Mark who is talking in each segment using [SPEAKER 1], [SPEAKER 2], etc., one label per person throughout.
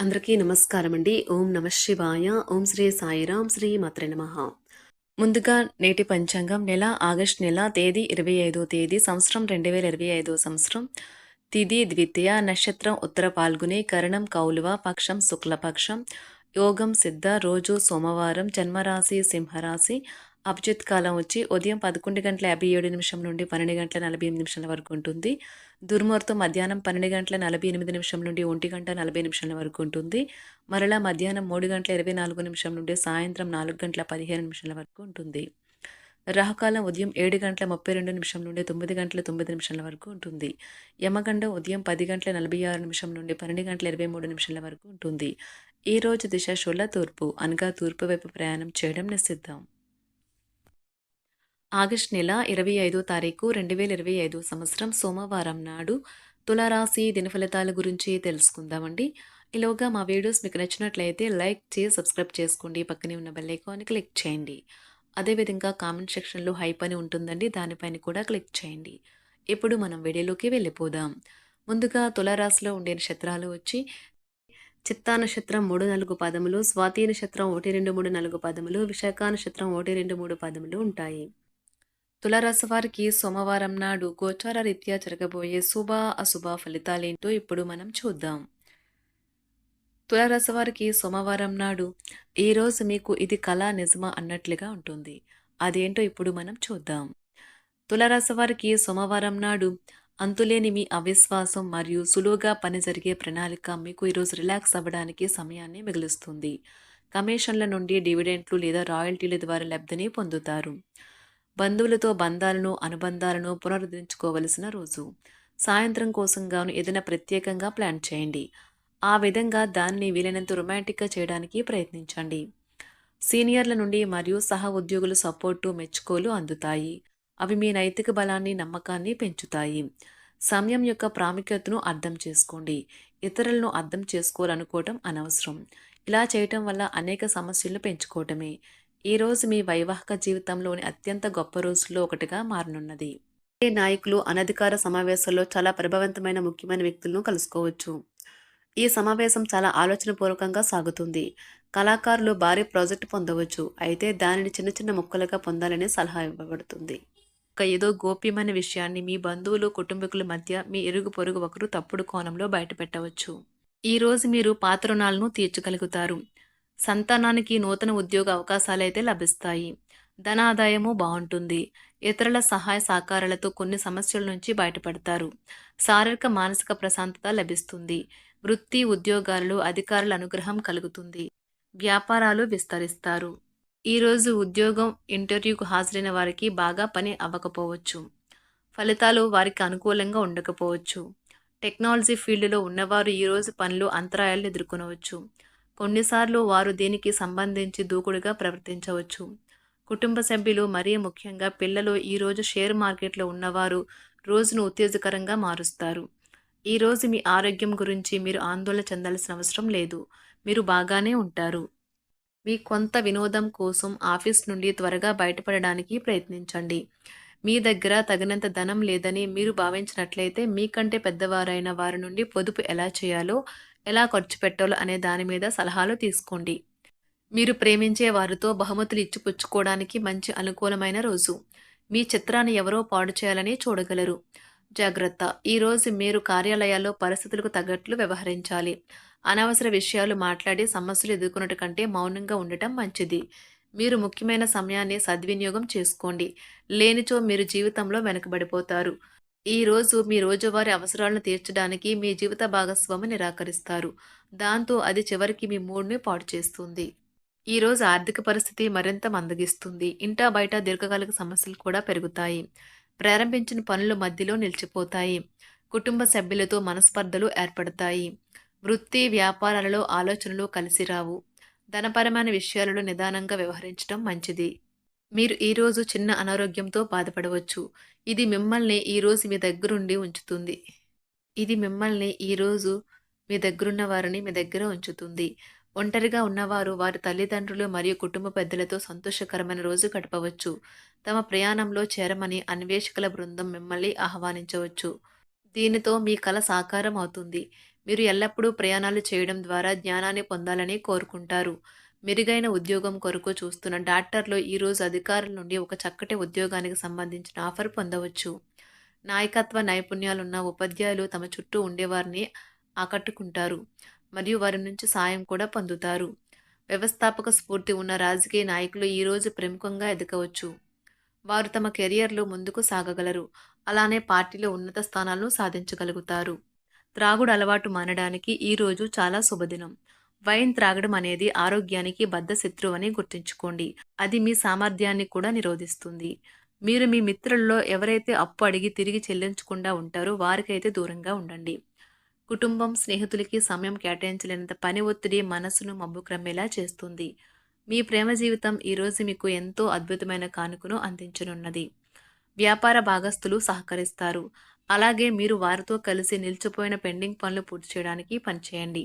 [SPEAKER 1] అందరికీ నమస్కారం అండి ఓం నమ శివాయ. ఓం శ్రీ సాయిరాం శ్రీ మాత్ర నమ. ముందుగా నేటి పంచాంగం నెల ఆగస్ట్ నెల తేదీ ఇరవై ఐదో తేదీ సంవత్సరం రెండు వేల ఇరవై ఐదో సంవత్సరం. తిది ద్వితీయ నక్షత్రం ఉత్తర పాల్గొని కరణం కౌలువ పక్షం శుక్లపక్షం. యోగం సిద్ధ రోజు సోమవారం జన్మరాశి సింహరాశి. అభిజిత్ కాలం వచ్చి ఉదయం పదకొండు గంటల యాభై ఏడు నిమిషం నుండి పన్నెండు గంటల నలభై ఎనిమిది నిమిషాల వరకు ఉంటుంది. దుర్ముహూర్తం మధ్యాహ్నం పన్నెండు గంటల నలభై ఎనిమిది నిమిషం నుండి ఒంటి గంట నలభై నిమిషాల వరకు ఉంటుంది. మరలా మధ్యాహ్నం మూడు గంటల ఇరవై నాలుగు నిమిషం నుండి సాయంత్రం నాలుగు గంటల పదిహేను నిమిషాల వరకు ఉంటుంది. రాహుకాలం ఉదయం ఏడు గంటల ముప్పై రెండు నిమిషం నుండి తొమ్మిది గంటల తొమ్మిది నిమిషాల వరకు ఉంటుంది. యమగండం ఉదయం పది గంటల నలభై ఆరు నిమిషం నుండి పన్నెండు గంటల ఇరవై మూడు నిమిషాల వరకు ఉంటుంది. ఈ రోజు దిశ శుల తూర్పు అనగా తూర్పు వైపు ప్రయాణం చేయడం నిషిద్ధం. ఆగస్ట్ నెల ఇరవై ఐదో తారీఖు రెండు వేల ఇరవై ఐదో సంవత్సరం సోమవారం నాడు తులారాశి దినఫలితాల గురించి తెలుసుకుందామండి. ఈలోగా మా వీడియోస్ మీకు నచ్చినట్లయితే లైక్ చేసి సబ్స్క్రైబ్ చేసుకోండి. పక్కనే ఉన్న బెల్ ఐకాన్ని క్లిక్ చేయండి. అదేవిధంగా కామెంట్ సెక్షన్లో హైప్ అని ఉంటుందండి. దానిపైన కూడా క్లిక్ చేయండి. ఇప్పుడు మనం వీడియోలోకి వెళ్ళిపోదాం. ముందుగా తులారాశిలో ఉండే నక్షత్రాలు వచ్చి చిత్తా నక్షత్రం మూడు నాలుగు పదములు స్వాతి నక్షత్రం ఒకటి రెండు మూడు నాలుగు పదములు విశాఖ నక్షత్రం ఒకటి రెండు మూడు పదములు ఉంటాయి. తులరాశి వారికి సోమవారం నాడు గోచార రీత్యా జరగబోయే శుభ అశుభ ఫలితాలేంటో ఇప్పుడు మనం చూద్దాం. తులరాశి వారికి సోమవారం నాడు ఈరోజు మీకు ఇది కళ నిజమా అన్నట్లుగా ఉంటుంది. అదేంటో ఇప్పుడు మనం చూద్దాం. తులరాశి వారికి సోమవారం నాడు అంతులేని మీ అవిశ్వాసం మరియు సులువుగా పని జరిగే ప్రణాళిక మీకు ఈరోజు రిలాక్స్ అవ్వడానికి సమయాన్ని మిగులుస్తుంది. కమిషన్ల నుండి డివిడెంట్లు లేదా రాయల్టీల ద్వారా లబ్ధిని పొందుతారు. బంధువులతో బంధాలను అనుబంధాలను పునరుద్ధరించుకోవలసిన రోజు. సాయంత్రం కోసం గాను ఏదైనా ప్రత్యేకంగా ప్లాన్ చేయండి. ఆ విధంగా దాన్ని వీలైనంత రొమాంటిక్గా చేయడానికి ప్రయత్నించండి. సీనియర్ల నుండి మరియు సహ ఉద్యోగుల సపోర్టు మెచ్చుకోలు అందుతాయి. అవి మీ నైతిక బలాన్ని నమ్మకాన్ని పెంచుతాయి. సమయం యొక్క ప్రాముఖ్యతను అర్థం చేసుకోండి. ఇతరులను అర్థం చేసుకోవాలనుకోవటం అనవసరం. ఇలా చేయటం వల్ల అనేక సమస్యలను పెంచుకోవటమే. ఈరోజు మీ వైవాహిక జీవితంలోని అత్యంత గొప్ప రోజుల్లో ఒకటిగా మారనున్నది. ఏ నాయకులు అనధికార సమావేశాల్లో చాలా ప్రభావవంతమైన ముఖ్యమైన వ్యక్తులను కలుసుకోవచ్చు. ఈ సమావేశం చాలా ఆలోచనపూర్వకంగా సాగుతుంది. కళాకారులు భారీ ప్రాజెక్ట్ పొందవచ్చు. అయితే దానిని చిన్న చిన్న ముక్కలుగా పొందాలని సలహా ఇవ్వబడుతుంది. ఒక ఏదో గోప్యమైన విషయాన్ని మీ బంధువులు కుటుంబీకుల మధ్య మీ ఇరుగు పొరుగు ఒకరు తప్పుడు కోణంలో బయటపెట్టవచ్చు. ఈరోజు మీరు పాత రుణాలను తీర్చగలుగుతారు. సంతానానికి నూతన ఉద్యోగ అవకాశాలైతే లభిస్తాయి. ధనాదాయము బాగుంటుంది. ఇతరుల సహాయ సహకారాలతో కొన్ని సమస్యల నుంచి బయటపడతారు. శారీరక మానసిక ప్రశాంతత లభిస్తుంది. వృత్తి ఉద్యోగాలలో అధికారుల అనుగ్రహం కలుగుతుంది. వ్యాపారాలు విస్తరిస్తారు. ఈరోజు ఉద్యోగం ఇంటర్వ్యూకు హాజరైన వారికి బాగా పని అవ్వకపోవచ్చు. ఫలితాలు వారికి అనుకూలంగా ఉండకపోవచ్చు. టెక్నాలజీ ఫీల్డ్లో ఉన్నవారు ఈరోజు పనులు అంతరాయాలను ఎదుర్కొనవచ్చు. కొన్నిసార్లు వారు దీనికి సంబంధించి దూకుడుగా ప్రవర్తించవచ్చు. కుటుంబ సభ్యులు మరీ ముఖ్యంగా పిల్లలు ఈరోజు షేర్ మార్కెట్లో ఉన్నవారు రోజును ఉత్తేజకరంగా మారుస్తారు. ఈరోజు మీ ఆరోగ్యం గురించి మీరు ఆందోళన చెందాల్సిన అవసరం లేదు. మీరు బాగానే ఉంటారు. మీ కొంత వినోదం కోసం ఆఫీస్ నుండి త్వరగా బయటపడడానికి ప్రయత్నించండి. మీ దగ్గర తగినంత ధనం లేదని మీరు భావించినట్లయితే మీకంటే పెద్దవారైన వారి నుండి పొదుపు ఎలా చేయాలో ఎలా ఖర్చు పెట్టాలో అనే దాని మీద సలహాలు తీసుకోండి. మీరు ప్రేమించే వారితో బహుమతులు ఇచ్చిపుచ్చుకోవడానికి మంచి అనుకూలమైన రోజు. మీ చిత్రాన్ని ఎవరో పాడు చేయాలని చూడగలరు. జాగ్రత్త. ఈరోజు మీరు కార్యాలయాల్లో పరిస్థితులకు తగ్గట్లు వ్యవహరించాలి. అనవసర విషయాలు మాట్లాడి సమస్యలు ఎదుర్కొన్నట్టు కంటే మౌనంగా ఉండటం మంచిది. మీరు ముఖ్యమైన సమయాన్ని సద్వినియోగం చేసుకోండి. లేనిచో మీరు జీవితంలో వెనకబడిపోతారు. ఈరోజు మీ రోజువారి అవసరాలను తీర్చడానికి మీ జీవిత భాగస్వామి నిరాకరిస్తారు. దాంతో అది చివరికి మీ మూడ్ని పాడు చేస్తుంది. ఈరోజు ఆర్థిక పరిస్థితి మరింత మందగిస్తుంది. ఇంటా బయట దీర్ఘకాలిక సమస్యలు కూడా పెరుగుతాయి. ప్రారంభించిన పనులు మధ్యలో నిలిచిపోతాయి. కుటుంబ సభ్యులతో మనస్పర్ధలు ఏర్పడతాయి. వృత్తి వ్యాపారాలలో ఆలోచనలు కలిసి రావు. ధనపరమైన విషయాలలో నిదానంగా వ్యవహరించడం మంచిది. మీరు ఈరోజు చిన్న అనారోగ్యంతో బాధపడవచ్చు. ఇది మిమ్మల్ని ఈరోజు మీ దగ్గరుండి ఉంచుతుంది. ఇది మిమ్మల్ని ఈరోజు మీ దగ్గరున్న వారిని మీ దగ్గర ఉంచుతుంది. ఒంటరిగా ఉన్నవారు వారి తల్లిదండ్రులు మరియు కుటుంబ పెద్దలతో సంతోషకరమైన రోజు గడపవచ్చు. తమ ప్రయాణంలో చేరమని అన్వేషకుల బృందం మిమ్మల్ని ఆహ్వానించవచ్చు. దీనితో మీ కళ సాకారం అవుతుంది. మీరు ఎల్లప్పుడూ ప్రయాణాలు చేయడం ద్వారా జ్ఞానాన్ని పొందాలని కోరుకుంటారు. మెరుగైన ఉద్యోగం కొరకు చూస్తున్న డాక్టర్లు ఈరోజు అధికారుల నుండి ఒక చక్కటి ఉద్యోగానికి సంబంధించిన ఆఫర్ పొందవచ్చు. నాయకత్వ నైపుణ్యాలున్న ఉపాధ్యాయులు తమ చుట్టూ ఉండేవారిని ఆకట్టుకుంటారు మరియు వారి నుంచి సాయం కూడా పొందుతారు. వ్యవస్థాపక స్ఫూర్తి ఉన్న రాజకీయ నాయకులు ఈరోజు ప్రముఖంగా ఎదగవచ్చు. వారు తమ కెరియర్లో ముందుకు సాగగలరు. అలానే పార్టీలో ఉన్నత స్థానాలను సాధించగలుగుతారు. త్రాగుడు అలవాటు మానడానికి ఈరోజు చాలా శుభదినం. వైన్ త్రాగడం అనేది ఆరోగ్యానికి బద్ధ శత్రువు అని గుర్తుంచుకోండి. అది మీ సామర్థ్యాన్ని కూడా నిరోధిస్తుంది. మీరు మీ మిత్రుల్లో ఎవరైతే అప్పు అడిగి తిరిగి చెల్లించకుండా ఉంటారో వారికైతే దూరంగా ఉండండి. కుటుంబం స్నేహితులకి సమయం కేటాయించలేనంత పని ఒత్తిడి మనసును మబ్బుక్రమ్మేలా చేస్తుంది. మీ ప్రేమ జీవితం ఈరోజు మీకు ఎంతో అద్భుతమైన కానుకను అందించనున్నది. వ్యాపార భాగస్తులు సహకరిస్తారు. అలాగే మీరు వారితో కలిసి నిలిచిపోయిన పెండింగ్ పనులు పూర్తి చేయడానికి పనిచేయండి.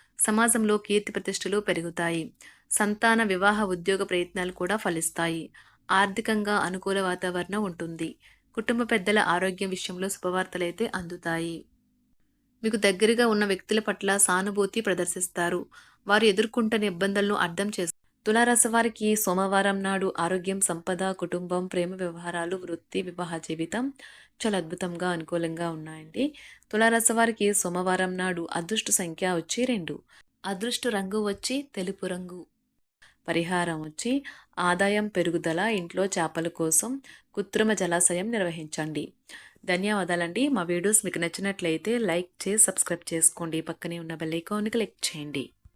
[SPEAKER 1] సమాజంలో కీర్తి ప్రతిష్టలు పెరుగుతాయి. సంతాన వివాహ ఉద్యోగ ప్రయత్నాలు కూడా ఫలిస్తాయి. ఆర్థికంగా అనుకూల వాతావరణం ఉంటుంది. కుటుంబ పెద్దల ఆరోగ్యం విషయంలో శుభవార్తలైతే అందుతాయి. మీకు దగ్గరగా ఉన్న వ్యక్తుల పట్ల సానుభూతి ప్రదర్శిస్తారు. వారు ఎదుర్కొంటున్న ఇబ్బందులను అర్థం చేస్తారు. తులారాశి వారికి సోమవారం నాడు ఆరోగ్యం సంపద కుటుంబం ప్రేమ వ్యవహారాలు వృత్తి వివాహ జీవితం చాలా అద్భుతంగా అనుకూలంగా ఉన్నాయండి. తులారాశి వారికి సోమవారం నాడు అదృష్ట సంఖ్య వచ్చి రెండు. అదృష్ట రంగు వచ్చి తెలుపు రంగు. పరిహారం వచ్చి ఆదాయం పెరుగుదల ఇంట్లో చేపల కోసం కృత్రిమ జలాశయం నిర్వహించండి. ధన్యవాదాలండి. మా వీడియోస్ మీకు నచ్చినట్లయితే లైక్ చేసి సబ్స్క్రైబ్ చేసుకోండి. పక్కనే ఉన్న బెల్ ఐకాన్ని క్లిక్ చేయండి.